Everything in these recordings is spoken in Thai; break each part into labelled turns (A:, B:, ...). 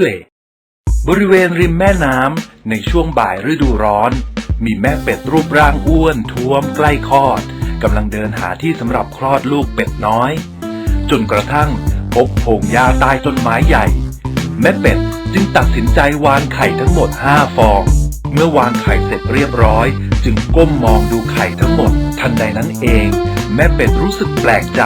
A: เลบริเวณริมแม่น้ำในช่วงบ่ายฤดูร้อน มีแม่เป็ดรูปร่างอ้วนท้วมใกล้คลอดกำลังเดินหาที่สำหรับคลอดลูกเป็ดน้อย จนกระทั่งพบโพงหญ้าใต้ต้นไม้ใหญ่ แม่เป็ดจึงตัดสินใจวางไข่ทั้งหมด 5 ฟอง เมื่อวางไข่เสร็จเรียบร้อย จึงก้มมองดูไข่ทั้งหมด ทันใดนั้นเอง แม่เป็ดรู้สึกแปลกใจ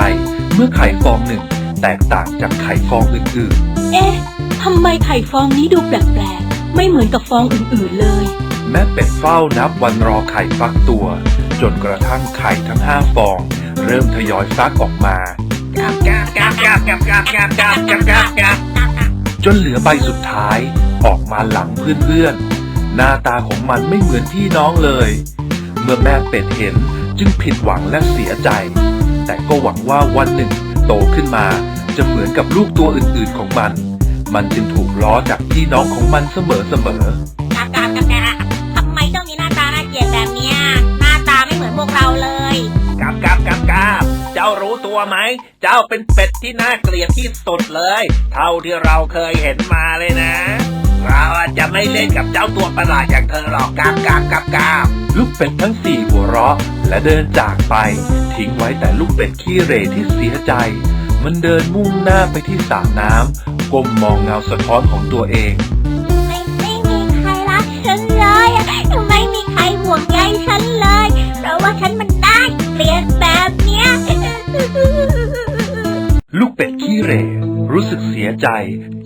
A: เมื่อไข่ฟองหนึ่งแตกต่างจากไข่ฟองอื่น
B: เอ๊ะ ทำไมไข่ฟองนี้ดูแปลกๆ ไม่เหมือนกับฟองอื่นๆเลย
A: ๆแม่เป็ดเฝ้านับวันรอไข่ฟักตัว จนกระทั่งไข่ทั้ง5ฟอง เริ่มทยอยฟักออกมาจนเหลือใบสุดท้ายออกมาหลังเพื่อนๆ หน้าตาของมันไม่เหมือนพี่น้องเลย เมื่อแม่เป็ดเห็นจึงผิดหวังและเสียใจ แต่ก็หวังว่าวันหนึ่งโตขึ้นมาจะเหมือนกับลูกตัวอื่นๆของมัน มันจึงถูกล้อจากพี่น้องของมันเสมอๆ
C: กาบกาบกาบกาบทำไมต้องมีหน้าตาน่าเกลียดแบบเนี้ยหน้าตาไม่เหมือนพวกเราเลย
D: กับกับกับกับเจ้ารู้ตัวไหม เจ้าเป็นเป็ดที่น่าเกลียดที่สุดเลย เท่าที่เราเคยเห็นมาเลยนะ เราอาจจะไม่เล่นกับเจ้าตัวประหลาดอย่างเธอหรอกกับกับกับกับ
A: ลูกเป็ดทั้งสี่หัวเราะ และเดินจากไป ทิ้งไว้แต่ลูกเป็ดขี้เหร่ที่เสียใจ มันเดินมุ่งหน้าไปที่สระน้ำ ก้มมองเงาสะท้อนของตัวเอง
C: ไม่ไม่มีใครรักฉันเลยอะไม่มีใครห่วงใยฉันเลย เพราะว่าฉันมันน่าเกลียดแบบเนี้ย
A: ลูกเป็ดขี้เหร่รู้สึกเสียใจ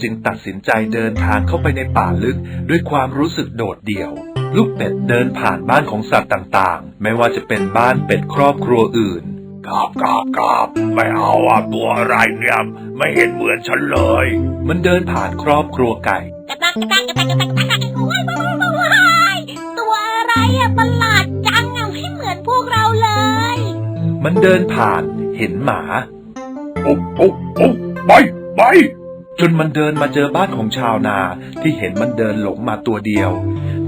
A: จึงตัดสินใจเดินทางเข้าไปในป่าลึกด้วยความรู้สึกโดดเดี่ยว ลูกเป็ดเดินผ่านบ้านของสัตว์ต่างๆ ไม่ว่าจะเป็นบ้านเป็ดครอบครัวอื่น
D: กับกับกับไม่เอาอะตัวอะไรเนี่ยไม่เห็นเหมือนฉันเลย
A: มันเดินผ่านครอบครัวไก่
C: กระตักกระตักกระตักกระตักกระตักโอ้ยโอ้ยโอ้ยโอ้ยตัวอะไรอะประหลาดจังอะไม่เหมือนพวกเราเลย
A: มันเดินผ่านเห็นหมา
D: ปุ๊บปุ๊บปุ๊บไปไป
A: จนมันเดินมาเจอบ้านของชาวนาที่เห็นมันเดินหลงมาตัวเดียว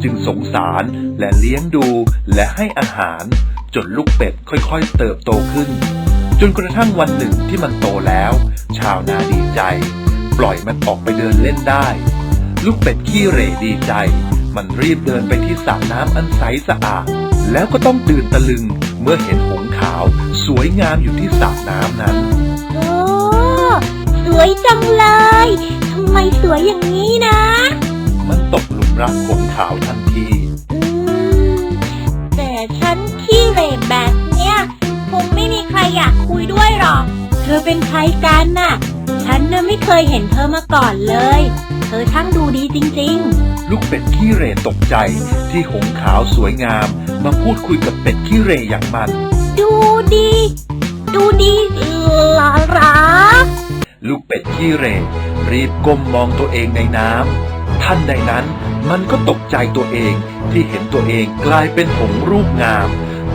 A: จึงสงสารและเลี้ยงดูและให้อาหาร จนลูกเป็ดค่อยๆ เติบโตขึ้น จนกระทั่งวันหนึ่งที่มันโตแล้ว ชาวนาดีใจ ปล่อยมันออกไปเดินเล่นได้ ลูกเป็ดขี้เหร่ดีใจ มันรีบเดินไปที่สระน้ำอันใสสะอาด แล้วก็ต้องตื่นตะลึงเมื่อเห็นหงส์ขาว สวยงามอยู่ที่สระน้ำนั้น
C: โอ้สวยจังเลยทำไมสวยอย่าง
A: รักหงส์ขาวทันที
C: อืมแต่ฉันขี้เหร่แบบเนี้ยคงไม่มีใครอยากคุยด้วยหรอก
B: เธอเป็นใครกันน่ะ ฉันน่ะไม่เคยเห็นเธอมาก่อนเลย เธอช่างดูดีจริง
A: ลูกเป็ดขี้เหร่ตกใจที่หงส์ขาวสวยงาม มาพูดคุยกับเป็ดขี้เหร่อย่างมัน
C: ดูดี ดูดีหลาหรา
A: ลูกเป็ดขี้เหร่รีบก้มมองตัวเองในน้ำ ท่านใดนั้นมันก็ตกใจตัวเองที่เห็นตัวเองกลายเป็นหงรูปงาม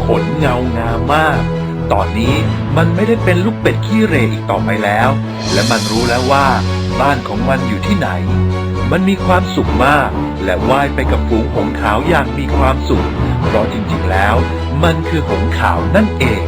A: ขนเงางามมาก ตอนนี้มันไม่ได้เป็นลูกเป็ดขี้เร่อีกต่อไปแล้ว และมันรู้แล้วว่าบ้านของมันอยู่ที่ไหน มันมีความสุขมาก และว่ายไปกับฝูงหงขาวอย่างมีความสุข เพราะจริงๆแล้ว มันคือหงขาวนั่นเอง